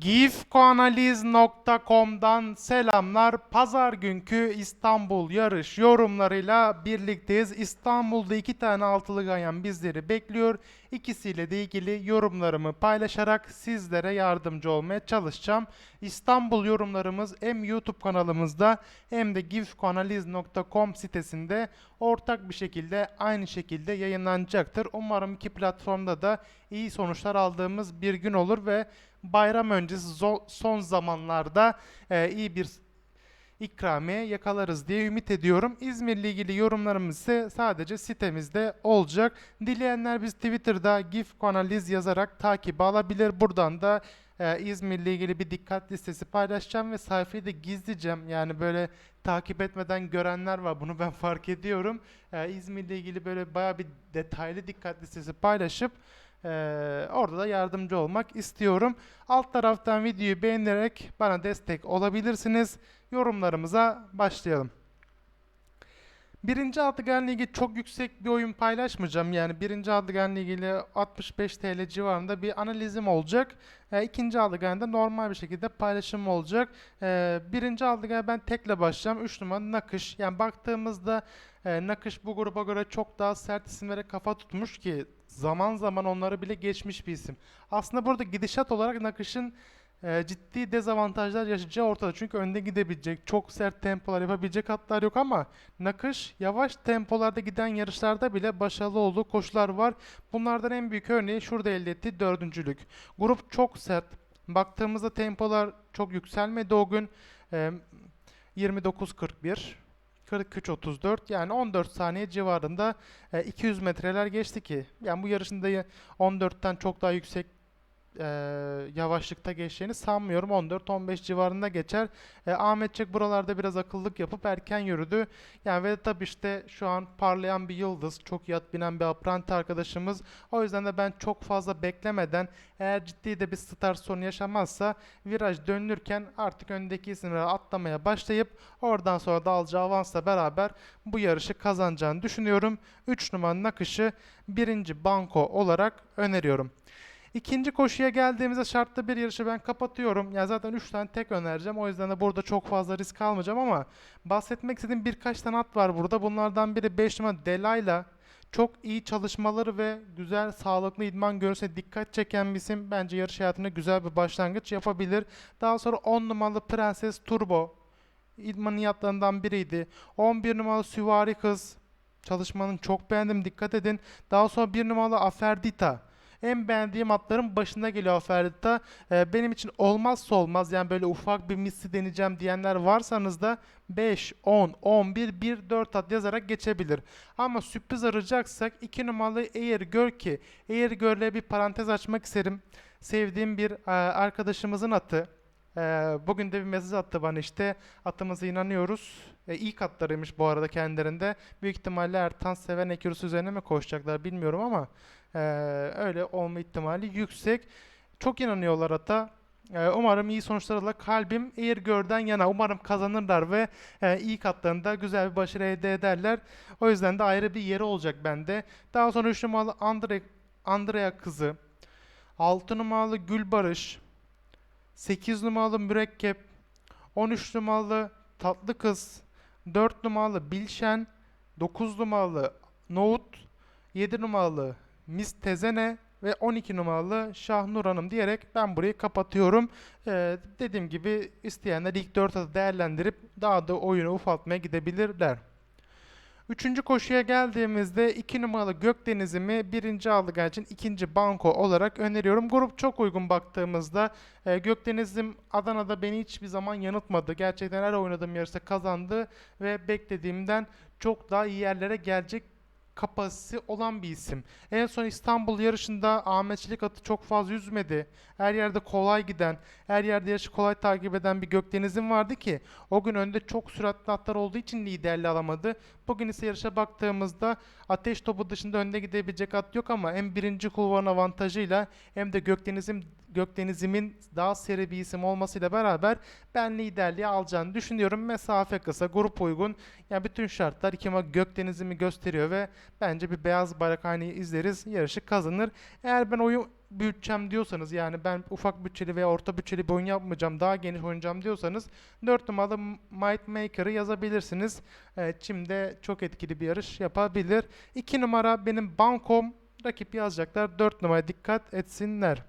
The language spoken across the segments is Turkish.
gifkoanaliz.com'dan selamlar. Pazar günkü İstanbul yarış yorumlarıyla birlikteyiz. İstanbul'da iki tane altılı ganyan bizleri bekliyor. İkisiyle de ilgili yorumlarımı paylaşarak sizlere yardımcı olmaya çalışacağım. İstanbul yorumlarımız hem YouTube kanalımızda hem de gifkoanaliz.com sitesinde ortak bir şekilde aynı şekilde yayınlanacaktır. Umarım iki platformda da iyi sonuçlar aldığımız bir gün olur ve bayram öncesi son zamanlarda e, iyi bir ikramiye yakalarız diye ümit ediyorum. İzmir'le ilgili yorumlarımız ise sadece sitemizde olacak. Dileyenler biz Twitter'da GIF analiz yazarak takip alabilir. Buradan da e, İzmir'le ilgili bir dikkat listesi paylaşacağım ve sayfayı da gizleyeceğim. Yani böyle takip etmeden görenler var. Bunu ben fark ediyorum. E, İzmir'le ilgili böyle bayağı bir detaylı dikkat listesi paylaşıp e, orada da yardımcı olmak istiyorum. Alt taraftan videoyu beğenerek bana destek olabilirsiniz. Yorumlarımıza başlayalım. Birinci altıgenle ilgili çok yüksek bir oyun paylaşmayacağım. Yani birinci altıgenle ilgili 65 TL civarında bir analizim olacak. E, ikinci altıgende normal bir şekilde paylaşım olacak. E, birinci altıgen ben tekle başlayacağım. 3 numara nakış. Yani baktığımızda e, nakış bu gruba göre çok daha sert isimlere kafa tutmuş ki zaman zaman onları bile geçmiş bir isim. Aslında burada gidişat olarak nakışın e, ciddi dezavantajlar yaşayacağı ortada. Çünkü önde gidebilecek, çok sert tempolar yapabilecek hatlar yok ama nakış yavaş tempolarda giden yarışlarda bile başarılı olduğu koşular var. Bunlardan en büyük örneği şurada elde ettiği dördüncülük. Grup çok sert. Baktığımızda tempolar çok yükselmedi o gün. E, 29.41 43.34 yani 14 saniye civarında e, 200 metreler geçti ki yani bu yarışında 14'ten çok daha yüksek e, yavaşlıkta geçeceğini sanmıyorum. 14-15 civarında geçer. E, Ahmetçik buralarda biraz akıllık yapıp erken yürüdü. Yani ve tabii işte şu an parlayan bir yıldız. Çok yat binen bir apranti arkadaşımız. O yüzden de ben çok fazla beklemeden eğer ciddi de bir start sorunu yaşamazsa viraj dönülürken artık öndeki isimleri atlamaya başlayıp oradan sonra da alacağı avansla beraber bu yarışı kazanacağını düşünüyorum. 3 numaranın akışı birinci banko olarak öneriyorum. İkinci koşuya geldiğimizde şartlı bir yarışı ben kapatıyorum. Ya zaten 3 tane tek önereceğim. O yüzden de burada çok fazla risk almayacağım ama bahsetmek istediğim birkaç tane at var burada. Bunlardan biri 5 numara Delayla. Çok iyi çalışmaları ve güzel sağlıklı idman görürse dikkat çeken bir isim. Bence yarış hayatına güzel bir başlangıç yapabilir. Daha sonra 10 numaralı Prenses Turbo. İdmaniyatlarından biriydi. 11 numaralı Süvari Kız. Çalışmanın çok beğendim dikkat edin. Daha sonra 1 numaralı Aferdita. En beğendiğim atların başında geliyor Aferdita. Ee, benim için olmazsa olmaz yani böyle ufak bir misli deneyeceğim diyenler varsanız da 5, 10, 11, 1, 4 at yazarak geçebilir. Ama sürpriz arayacaksak 2 numaralı Eğer Gör ki Eğer Gör'le bir parantez açmak isterim. Sevdiğim bir e, arkadaşımızın atı. E, bugün de bir mesaj attı bana işte atımıza inanıyoruz. E, ilk atlarıymış bu arada kendilerinde. Büyük ihtimalle Ertan Seven Ekürüsü üzerine mi koşacaklar bilmiyorum ama e, öyle olma ihtimali yüksek. Çok inanıyorlar ata. E, umarım iyi sonuçlar alır. Kalbim Eğirgör'den yana. Umarım kazanırlar ve e, ilk atlarında güzel bir başarı elde ederler. O yüzden de ayrı bir yeri olacak bende. Daha sonra 3 numaralı Andre, Andrea kızı. 6 numaralı Gülbarış. 8 numaralı Mürekkep. 13 numaralı Tatlı Kız. 4 numaralı Bilşen. 9 numaralı Nohut. 7 numaralı Miss Tezene ve 12 numaralı Şahnur Hanım diyerek ben burayı kapatıyorum. Ee, dediğim gibi isteyenler ilk 4 atı değerlendirip daha da oyunu ufaltmaya gidebilirler. Üçüncü koşuya geldiğimizde 2 numaralı Gökdeniz'imi birinci aldığı için ikinci banko olarak öneriyorum. Grup çok uygun baktığımızda e, Gökdeniz'im Adana'da beni hiçbir zaman yanıltmadı. Gerçekten her oynadığım yarışta kazandı ve beklediğimden çok daha iyi yerlere gelecek kapasitesi olan bir isim. En son İstanbul yarışında Ahmet Çelik atı çok fazla yüzmedi. Her yerde kolay giden, her yerde yarışı kolay takip eden bir Gökdeniz'im vardı ki o gün önde çok süratli atlar olduğu için liderliği alamadı. Bugün ise yarışa baktığımızda ateş topu dışında önde gidebilecek at yok ama hem birinci kulvarın avantajıyla hem de Gökdeniz'im Gökdeniz'imin daha seri bir isim olmasıyla beraber ben liderliği alacağını düşünüyorum. Mesafe kısa, grup uygun. Yani bütün şartlar ikime Gökdeniz'imi gösteriyor ve bence bir beyaz bayrak haneyi izleriz. Yarışı kazanır. Eğer ben oyun büyüteceğim diyorsanız yani ben ufak bütçeli veya orta bütçeli bir oyun yapmayacağım daha geniş oynayacağım diyorsanız 4 numaralı Might Maker'ı yazabilirsiniz. Evet, Çim'de çok etkili bir yarış yapabilir. 2 numara benim bankom rakip yazacaklar. 4 numara dikkat etsinler.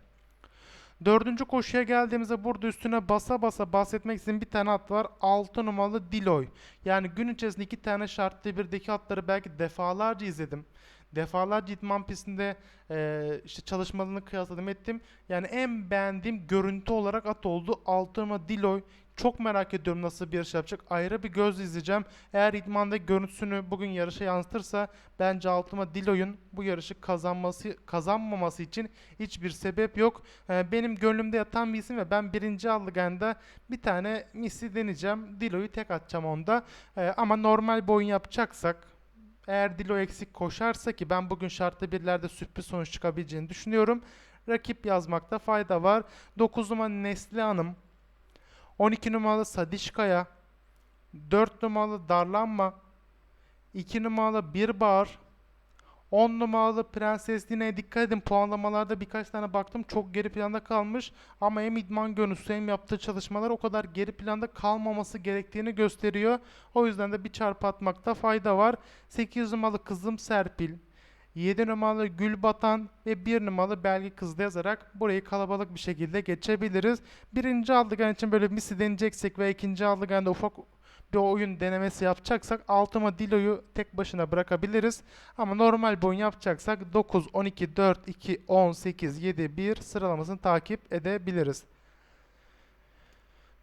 Dördüncü koşuya geldiğimizde burada üstüne basa basa bahsetmek istediğim bir tane at var. 6 numaralı Diloy. Yani gün içerisinde iki tane şartlı birdeki atları belki defalarca izledim. Defalarca idman pistinde eee, işte çalışmalarını kıyasladım ettim. Yani en beğendiğim görüntü olarak at oldu. 6 numaralı Diloy. Çok merak ediyorum nasıl bir yarış yapacak. Ayrı bir göz izleyeceğim. Eğer idmanda görüntüsünü bugün yarışa yansıtırsa bence altıma Diloy'un bu yarışı kazanması kazanmaması için hiçbir sebep yok. Ee, benim gönlümde yatan bir isim ve ben birinci aldıganda bir tane misli deneyeceğim. Dilo'yu tek atacağım onda. Ee, ama normal bir oyun yapacaksak eğer Dilo eksik koşarsa ki ben bugün şartlı birlerde sürpriz sonuç çıkabileceğini düşünüyorum. Rakip yazmakta fayda var. 9 numara Nesli Hanım. 12 numaralı Sadişkaya. 4 numaralı Darlanma. 2 numaralı Bir Bağır. 10 numaralı Prenses Dine'ye dikkat edin. Puanlamalarda birkaç tane baktım. Çok geri planda kalmış. Ama hem idman görüntüsü hem yaptığı çalışmalar o kadar geri planda kalmaması gerektiğini gösteriyor. O yüzden de bir çarpı atmakta fayda var. 8 numaralı Kızım Serpil. 7 numaralı Gülbatan ve 1 numaralı Belgi Kızlı yazarak burayı kalabalık bir şekilde geçebiliriz. Birinci aldıgan için böyle misi deneyeceksek ve ikinci aldıganda ufak bir oyun denemesi yapacaksak altıma Dilo'yu tek başına bırakabiliriz. Ama normal bir oyun yapacaksak 9, 12, 4, 2, 10, 8, 7, 1 sıralamasını takip edebiliriz.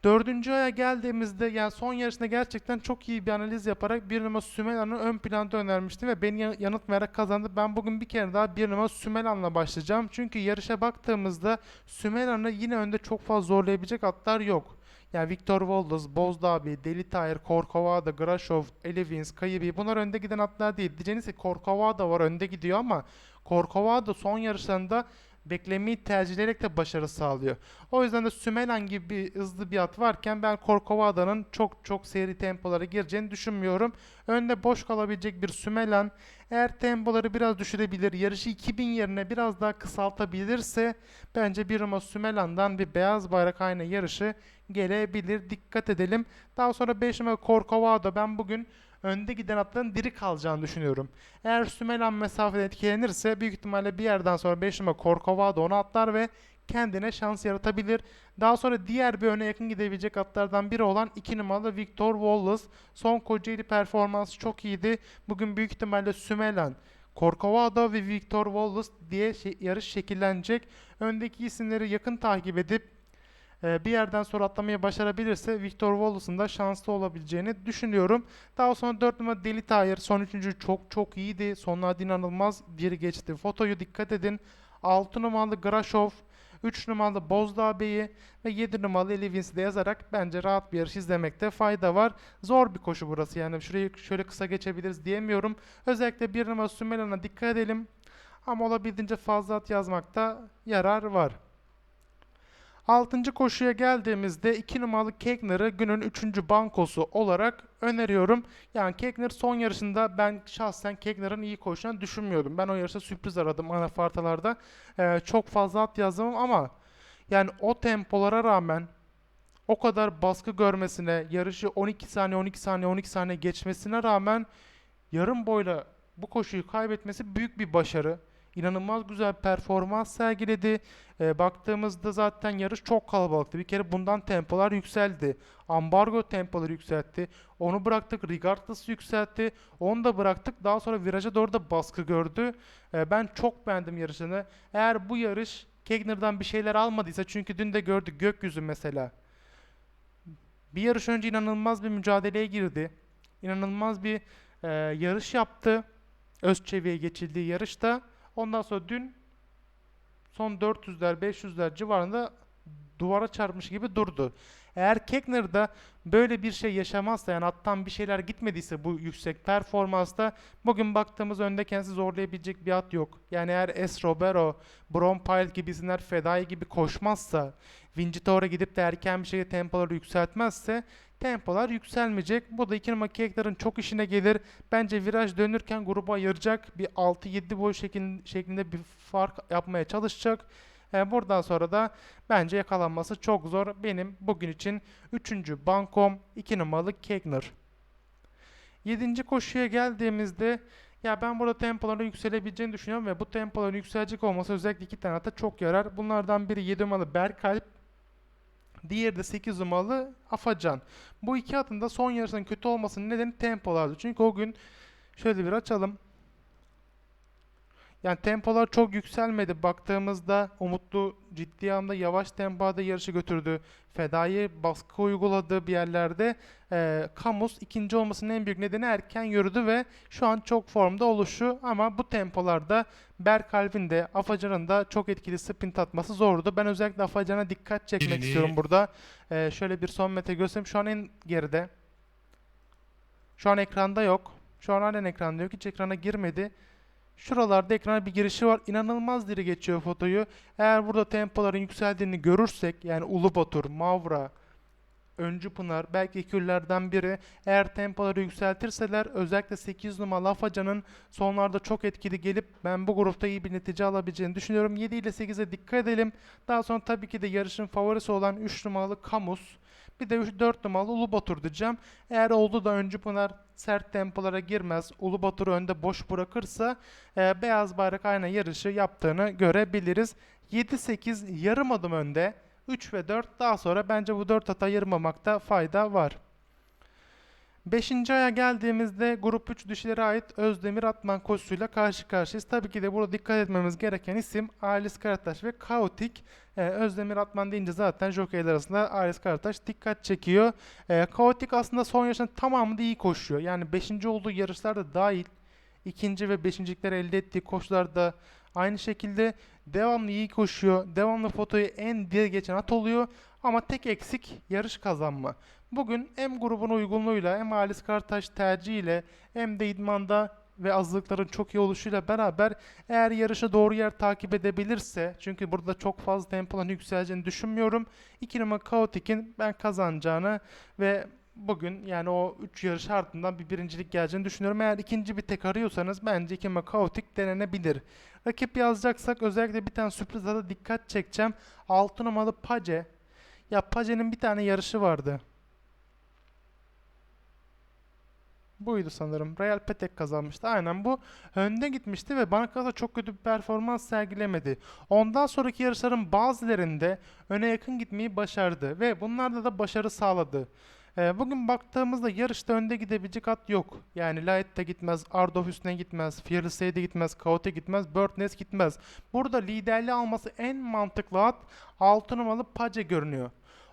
Dördüncü aya geldiğimizde yani son yarışında gerçekten çok iyi bir analiz yaparak bir numara Sümela'nı ön planda önermişti ve beni yan- yanıt vererek kazandı. Ben bugün bir kere daha bir numara Sümela'nla başlayacağım. Çünkü yarışa baktığımızda Sümela'nı yine önde çok fazla zorlayabilecek atlar yok. Yani Victor Wallace, Bozdabi, Deli Tahir, Korkovada, Grashov, Elevins, Kayibi bunlar önde giden atlar değil. Diyeceğiniz ki Korkovada var önde gidiyor ama Korkovada son yarışlarında beklemeyi tercih ederek de başarı sağlıyor. O yüzden de Sümelan gibi bir hızlı bir at varken ben Korkovada'nın çok çok seri tempolara gireceğini düşünmüyorum. Önde boş kalabilecek bir Sümelan eğer tempoları biraz düşürebilir, yarışı 2000 yerine biraz daha kısaltabilirse bence bir numara Sümelan'dan bir beyaz bayrak aynı yarışı gelebilir. Dikkat edelim. Daha sonra 5 numara Corcovado ben bugün önde giden atların diri kalacağını düşünüyorum. Eğer Sümelan mesafede etkilenirse büyük ihtimalle bir yerden sonra 5 numara Corcovado onu atlar ve kendine şans yaratabilir. Daha sonra diğer bir öne yakın gidebilecek atlardan biri olan 2 numaralı Victor Wallace. Son Kocaeli performansı çok iyiydi. Bugün büyük ihtimalle Sümelan, Corcovado ve Victor Wallace diye şey- yarış şekillenecek. Öndeki isimleri yakın takip edip bir yerden sonra atlamayı başarabilirse Victor Wallace'ın da şanslı olabileceğini düşünüyorum. Daha sonra 4 numara Deli Tahir son üçüncü çok çok iyiydi. Sonlarda inanılmaz bir geçti. Fotoyu dikkat edin. 6 numaralı Grashov, 3 numaralı Bozdağ Bey'i ve 7 numaralı Elivins'i de yazarak bence rahat bir yarış izlemekte fayda var. Zor bir koşu burası yani şurayı şöyle kısa geçebiliriz diyemiyorum. Özellikle 1 numara Sümelan'a dikkat edelim. Ama olabildiğince fazla at yazmakta yarar var. Altıncı koşuya geldiğimizde 2 numaralı Kegner'ı günün 3. bankosu olarak öneriyorum. Yani Kegner son yarışında ben şahsen Kegner'ın iyi koşacağını düşünmüyordum. Ben o yarışta sürpriz aradım anafartalarda. Ee, çok fazla at yazdım ama yani o tempolara rağmen o kadar baskı görmesine, yarışı 12 saniye 12 saniye 12 saniye geçmesine rağmen yarım boyla bu koşuyu kaybetmesi büyük bir başarı. İnanılmaz güzel performans sergiledi. Ee, baktığımızda zaten yarış çok kalabalıktı. Bir kere bundan tempolar yükseldi. Ambargo tempoları yükseltti. Onu bıraktık. Regardless yükseltti. Onu da bıraktık. Daha sonra viraja doğru da baskı gördü. Ee, ben çok beğendim yarışını. Eğer bu yarış Kegner'dan bir şeyler almadıysa çünkü dün de gördük gökyüzü mesela. Bir yarış önce inanılmaz bir mücadeleye girdi. İnanılmaz bir e, yarış yaptı. Özçevik'e geçildiği yarışta. Ondan sonra dün son 400'ler 500'ler civarında duvara çarpmış gibi durdu. Eğer Kegner'da böyle bir şey yaşamazsa yani attan bir şeyler gitmediyse bu yüksek performansta bugün baktığımız önde kendisi zorlayabilecek bir at yok. Yani eğer S. Robero, Bron Pyle gibi isimler Fedai gibi koşmazsa, Vincitor'a gidip de erken bir şekilde tempoları yükseltmezse tempolar yükselmeyecek. Bu da iki numara çok işine gelir. Bence viraj dönürken grubu ayıracak bir 6-7 boy şeklin- şeklinde bir fark yapmaya çalışacak. E, buradan sonra da bence yakalanması çok zor. Benim bugün için 3. bankom 2 numaralı Kegner. 7. koşuya geldiğimizde ya ben burada tempoların yükselebileceğini düşünüyorum ve bu tempoların yükselecek olması özellikle iki tane ata çok yarar. Bunlardan biri 7 numaralı Berkalp, diğeri de 8 numaralı Afacan. Bu iki atın da son yarışının kötü olmasının nedeni tempolardı. Çünkü o gün şöyle bir açalım. Yani tempolar çok yükselmedi. Baktığımızda Umutlu ciddi anlamda yavaş tempoda yarışı götürdü. Fedai baskı uyguladı bir yerlerde. Ee, Kamus ikinci olmasının en büyük nedeni erken yürüdü ve şu an çok formda oluşu ama bu tempolarda Berkalp'in de Afacan'ın da çok etkili sprint atması zordu. Ben özellikle Afacan'a dikkat çekmek Birini- istiyorum burada. Ee, şöyle bir son metre göstereyim. Şu an en geride. Şu an ekranda yok. Şu an halen ekranda yok. Hiç ekrana girmedi. Şuralarda ekrana bir girişi var. İnanılmaz diri geçiyor fotoyu. Eğer burada tempoların yükseldiğini görürsek yani Ulubatur, Mavra, Öncü Pınar belki ikililerden biri eğer tempoları yükseltirseler özellikle 8 numaralı Afacan'ın sonlarda çok etkili gelip ben bu grupta iyi bir netice alabileceğini düşünüyorum. 7 ile 8'e dikkat edelim. Daha sonra tabii ki de yarışın favorisi olan 3 numaralı Kamus. Bir de 3, 4 numaralı Ulubatur diyeceğim. Eğer oldu da Öncü Pınar sert tempolara girmez, Ulubatur'u önde boş bırakırsa e, beyaz bayrak aynı yarışı yaptığını görebiliriz. 7-8 yarım adım önde. 3 ve 4 daha sonra bence bu 4 hata ayırmamakta fayda var. 5. aya geldiğimizde grup 3 dişilere ait Özdemir Atman koşusuyla karşı karşıyayız. Tabii ki de burada dikkat etmemiz gereken isim Alis Karataş ve Kaotik. Ee, Özdemir Atman deyince zaten jokeyler arasında Alis Karataş dikkat çekiyor. Ee, Kaotik aslında son yarışın tamamında iyi koşuyor. Yani 5. olduğu yarışlarda dahil ikinci ve beşincilikler elde ettiği koşularda aynı şekilde devamlı iyi koşuyor. Devamlı fotoyu en diye geçen at oluyor. Ama tek eksik yarış kazanma. Bugün hem grubun uygunluğuyla hem Halis Kartaş tercihiyle hem de idmanda ve azlıkların çok iyi oluşuyla beraber eğer yarışı doğru yer takip edebilirse çünkü burada çok fazla tempoların yükseleceğini düşünmüyorum. 2 numara Kaotik'in ben kazanacağını ve bugün yani o 3 yarış ardından bir birincilik geleceğini düşünüyorum. Eğer ikinci bir tek arıyorsanız bence 2 numara Kaotik denenebilir. Rakip yazacaksak özellikle bir tane sürprize de dikkat çekeceğim. 6 numaralı Pace. Ya Pace'nin bir tane yarışı vardı. Buydu sanırım. Real Petek kazanmıştı. Aynen bu önde gitmişti ve bana kalırsa çok kötü bir performans sergilemedi. Ondan sonraki yarışların bazılarında öne yakın gitmeyi başardı ve bunlarda da başarı sağladı. Ee, bugün baktığımızda yarışta önde gidebilecek at yok. Yani Light de gitmez, Ardov üstüne gitmez, Fearless de gitmez, Kaote gitmez, Birdnest gitmez. Burada liderliği alması en mantıklı at 6 numaralı Pace görünüyor.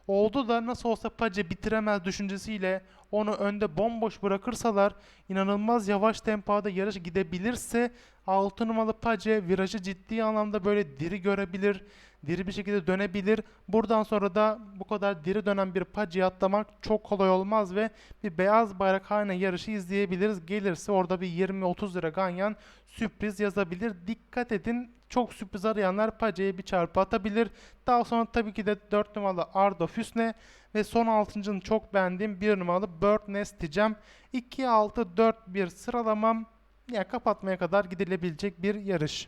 Oldu da nasıl olsa Pace bitiremez düşüncesiyle onu önde bomboş bırakırsalar inanılmaz yavaş tempoda yarış gidebilirse 6 numaralı Pace virajı ciddi anlamda böyle diri görebilir, diri bir şekilde dönebilir. Buradan sonra da bu kadar diri dönen bir Pace'yi atlamak çok kolay olmaz ve bir beyaz bayrak haline yarışı izleyebiliriz. Gelirse orada bir 20-30 lira ganyan sürpriz yazabilir. Dikkat edin çok sürpriz arayanlar Pace'ye bir çarpı atabilir. Daha sonra tabii ki de 4 numaralı Ardo Füsne ve son 6.'ını çok beğendiğim 1 numaralı Bird Nest diyeceğim. 2-6-4-1 sıralamam yani kapatmaya kadar gidilebilecek bir yarış.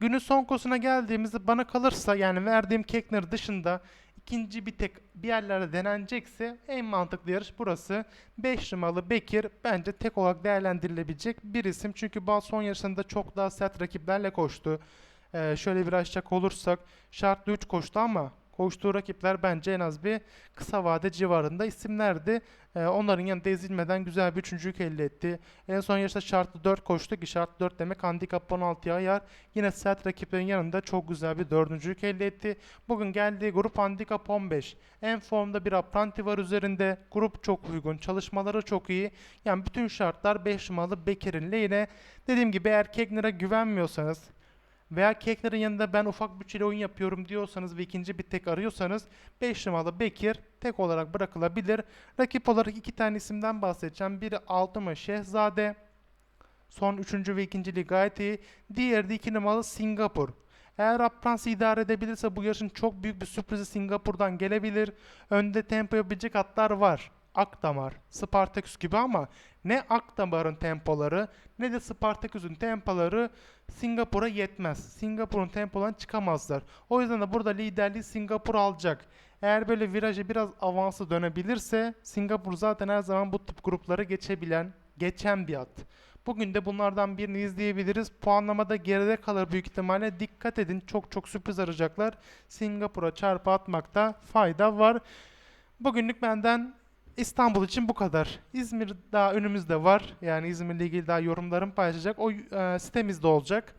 Günün son kosuna geldiğimizde bana kalırsa yani verdiğim Kekner dışında ikinci bir tek bir yerlerde denenecekse en mantıklı yarış burası. 5 numaralı Bekir bence tek olarak değerlendirilebilecek bir isim. Çünkü bazı son yarışlarında çok daha sert rakiplerle koştu. Ee, şöyle bir açacak olursak şartlı 3 koştu ama koştuğu rakipler bence en az bir kısa vade civarında isimlerdi. Ee, onların yanında ezilmeden güzel bir üçüncülük elde etti. En son yarışta şartlı 4 koştu ki şartlı 4 demek handikap 16'ya ayar. Yine sert rakiplerin yanında çok güzel bir dördüncülük elde etti. Bugün geldiği grup handikap 15. En formda bir apranti var üzerinde. Grup çok uygun. Çalışmaları çok iyi. Yani bütün şartlar 5 numaralı Bekir'in lehine. Dediğim gibi eğer Kegner'a güvenmiyorsanız veya Kekner'in yanında ben ufak bütçeli oyun yapıyorum diyorsanız ve ikinci bir tek arıyorsanız 5 numaralı Bekir tek olarak bırakılabilir. Rakip olarak iki tane isimden bahsedeceğim. Biri Altıma Şehzade. Son 3. ve 2. gayet iyi. Diğeri de 2 numaralı Singapur. Eğer Apprance idare edebilirse bu yarışın çok büyük bir sürprizi Singapur'dan gelebilir. Önde tempo yapabilecek atlar var. Akdamar, Spartaküs gibi ama ne Akdamar'ın tempoları ne de Spartaküs'ün tempoları Singapur'a yetmez. Singapur'un tempodan çıkamazlar. O yüzden de burada liderliği Singapur alacak. Eğer böyle virajı biraz avansı dönebilirse Singapur zaten her zaman bu tip grupları geçebilen, geçen bir at. Bugün de bunlardan birini izleyebiliriz. Puanlamada geride kalır büyük ihtimalle. Dikkat edin çok çok sürpriz arayacaklar. Singapur'a çarpı atmakta fayda var. Bugünlük benden İstanbul için bu kadar. İzmir daha önümüzde var. Yani İzmir'le ilgili daha yorumlarım paylaşacak. O e, sitemizde olacak.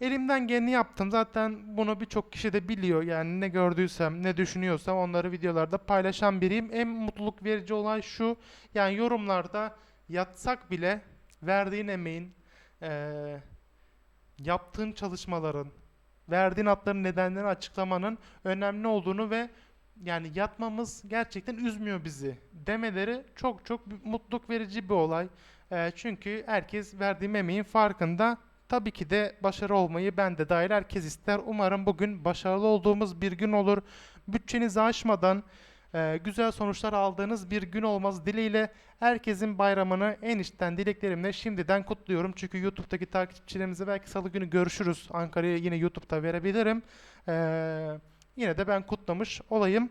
Elimden geleni yaptım. Zaten bunu birçok kişi de biliyor. Yani ne gördüysem, ne düşünüyorsam onları videolarda paylaşan biriyim. En mutluluk verici olay şu. Yani yorumlarda yatsak bile verdiğin emeğin, eee, yaptığın çalışmaların, verdiğin atların nedenlerini açıklamanın önemli olduğunu ve yani yatmamız gerçekten üzmüyor bizi demeleri çok çok mutluluk verici bir olay. Eee, çünkü herkes verdiğim emeğin farkında. Tabii ki de başarı olmayı ben de dahil herkes ister. Umarım bugün başarılı olduğumuz bir gün olur. Bütçenizi aşmadan eee, güzel sonuçlar aldığınız bir gün olmaz dileğiyle herkesin bayramını en içten dileklerimle şimdiden kutluyorum. Çünkü YouTube'daki takipçilerimize belki salı günü görüşürüz. Ankara'ya yine YouTube'da verebilirim. Eee, yine de ben kutlamış olayım.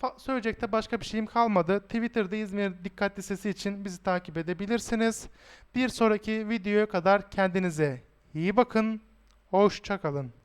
Fa- söyleyecek başka bir şeyim kalmadı. Twitter'da İzmir Dikkat Lisesi için bizi takip edebilirsiniz. Bir sonraki videoya kadar kendinize iyi bakın. Hoşça kalın.